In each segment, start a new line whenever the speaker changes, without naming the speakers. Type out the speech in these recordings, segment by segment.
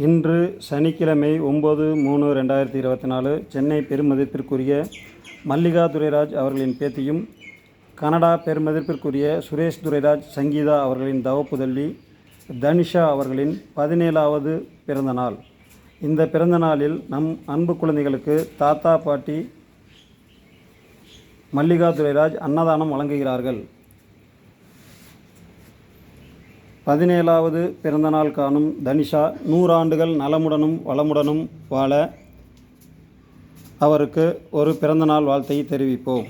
இன்று சனிக்கிழமை ஒம்பது மூணு ரெண்டாயிரத்தி இருபத்தி நாலு சென்னை பெருமதிப்பிற்குரிய மல்லிகா துரைராஜ் அவர்களின் பேத்தியும் கனடா பெருமதிப்பிற்குரிய சுரேஷ் துரைராஜ் சங்கீதா அவர்களின் தவப்புதல்லி தனிஷா அவர்களின் பதினேழாவது பிறந்த நாள். இந்த பிறந்த நாளில் நம் அன்பு குழந்தைகளுக்கு தாத்தா பாட்டி மல்லிகா துரைராஜ் அன்னதானம் வழங்குகிறார்கள். பதினேழாவது பிறந்தநாள் காணும் தனிஷா நூறாண்டுகள் நலமுடனும் வளமுடனும் வாழ அவருக்கு ஒரு பிறந்தநாள் வாழ்த்தை தெரிவிப்போம்.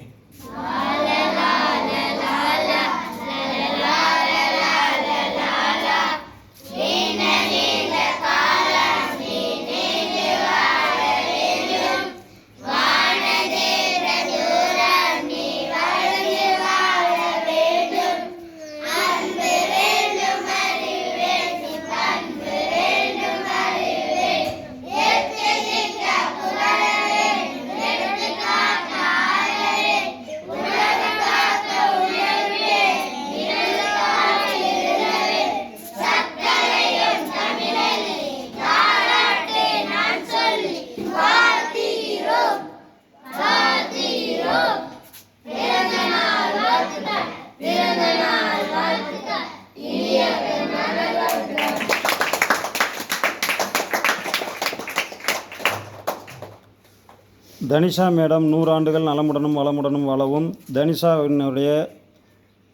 தனிஷா மேடம் நூறாண்டுகள் நலமுடனும் வளமுடனும் வளவும் தனிஷாவினுடைய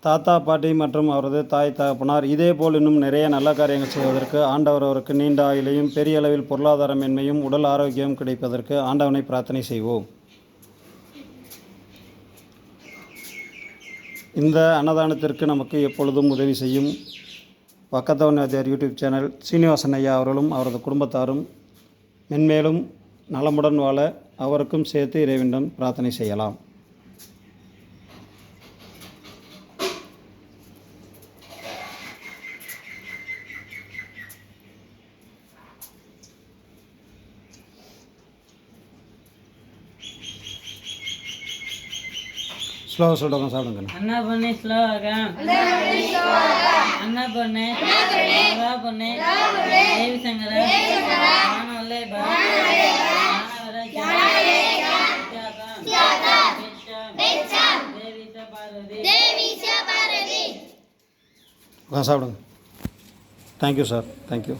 தாத்தா பாட்டி மற்றும் அவரது தாய் தகப்பனார் இதேபோல் இன்னும் நிறைய நல்ல காரியங்கள் செய்வதற்கு ஆண்டவர் அவருக்கு நீண்ட ஆயுளையும் பெரிய அளவில் பொருளாதார மென்மையும் உடல் ஆரோக்கியம் கிடைப்பதற்கு ஆண்டவனை பிரார்த்தனை செய்வோம். இந்த அன்னதானத்திற்கு நமக்கு எப்பொழுதும் உதவி செய்யும் பக்கத்தவன் வாத்தியார் யூடியூப் சேனல் சீனிவாசன் ஐயா அவர்களும் அவரது குடும்பத்தாரும் மென்மேலும் நலமுடன் வாழ அவருக்கும் சேர்த்து இறைவனிடம் பிரார்த்தனை செய்யலாம். ஸ்லோவாக சொல்கிறவங்க சாப்பிடுங்க.
அண்ணா பொண்ணு ஸ்லோவாக அண்ணா பொண்ணு ரவா பொண்ணு தேவி சங்கர பா
சாப்பிடுங்க. Thank you sir thank you